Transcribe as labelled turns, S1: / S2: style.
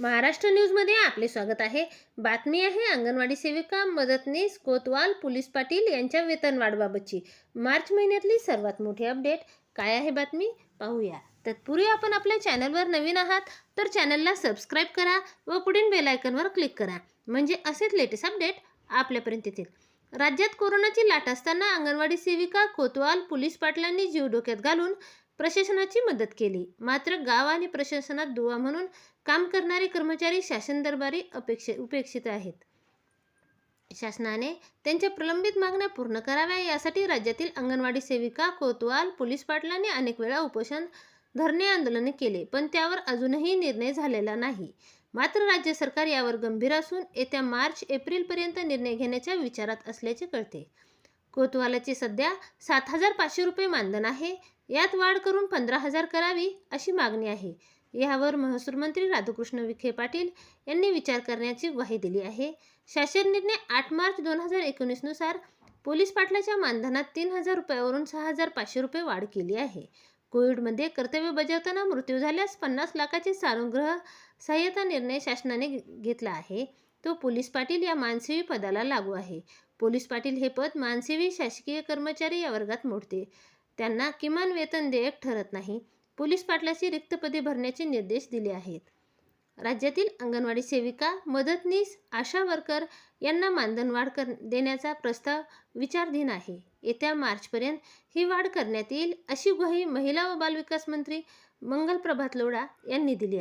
S1: महाराष्ट्र न्यूजमध्ये आपले स्वागत आहे. बातमी आहे अंगणवाडी सेविका मदतनीस कोतवाल पोलीस पाटील यांच्या वेतनवाढबाबतची. मार्च महिन्यातली सर्वात मोठी अपडेट. काय आहे बातमी? पाहूया. तत्पूर्वी आपण आपल्या चॅनलवर नवीन आहात तर चॅनलला सबस्क्राईब करा व पुढील बेलायकनवर क्लिक करा. म्हणजे असेच लेटेस्ट अपडेट आपल्यापर्यंत येतील. राज्यात कोरोनाची लाट असताना अंगणवाडी सेविका कोतवाल पोलीस पाटलांनी जीव डोक्यात घालून प्रशासनाची मदत केली. मात्र गाव आणि प्रशासनात दुवा म्हणून काम करणारे कर्मचारी शासन दरबारी अपेक्षे उपेक्षित आहेत. शासनाने त्यांच्या प्रलंबित मागण्या पूर्ण कराव्या यासाठी राज्यातील अंगणवाडी सेविका कोतवाल पोलीस पाटलांनी अनेक वेळा उपोषण धरणे आंदोलने केले पण त्यावर अजूनही निर्णय झालेला नाही. मात्र राज्य सरकार यावर गंभीर असून येत्या मार्च एप्रिलपर्यंत निर्णय घेण्याच्या विचारात असल्याचे कळते. कोतवालाचे सध्या सात हजार पाचशे रुपये मानधन आहे. यात वाढ करून पंधरा हजार करावी अशी मागणी आहे. यावर महसूल मंत्री राधाकृष्ण विखे पाटील यांनी विचार करण्याची ग्वाही दिली आहे. शासन निर्णय आठ मार्च दोन हजार एकोणीसनुसार पोलीस पाटलाच्या मानधनात तीन हजार रुपयावरून सहा हजार पाचशे रुपये वाढ केली आहे. कोविडमध्ये कर्तव्य बजावताना मृत्यू झाल्यास पन्नास लाखाचे सानुग्रह सहाय्यता निर्णय शासनाने घेतला आहे. तो पोलीस पाटील या मानसेवी पदाला लागू आहे. पोलीस पाटील हे पद मानसेवी शासकीय कर्मचारी या वर्गात मोडते. त्यांना किमान वेतन देयक ठरत नाही. पोलीस पाटलाची रिक्त पदे भरण्याचे निर्देश दिले आहेत. राज्यातील अंगणवाडी सेविका मदतनीस आशा वर्कर यांना मानधन वाढ कर देण्याचा प्रस्ताव विचाराधीन आहे. येत्या मार्चपर्यंत ही वाढ करण्यात येईल अशी ग्वाही महिला व बालविकास मंत्री मंगल प्रभात लोढा यांनी दिली आहे.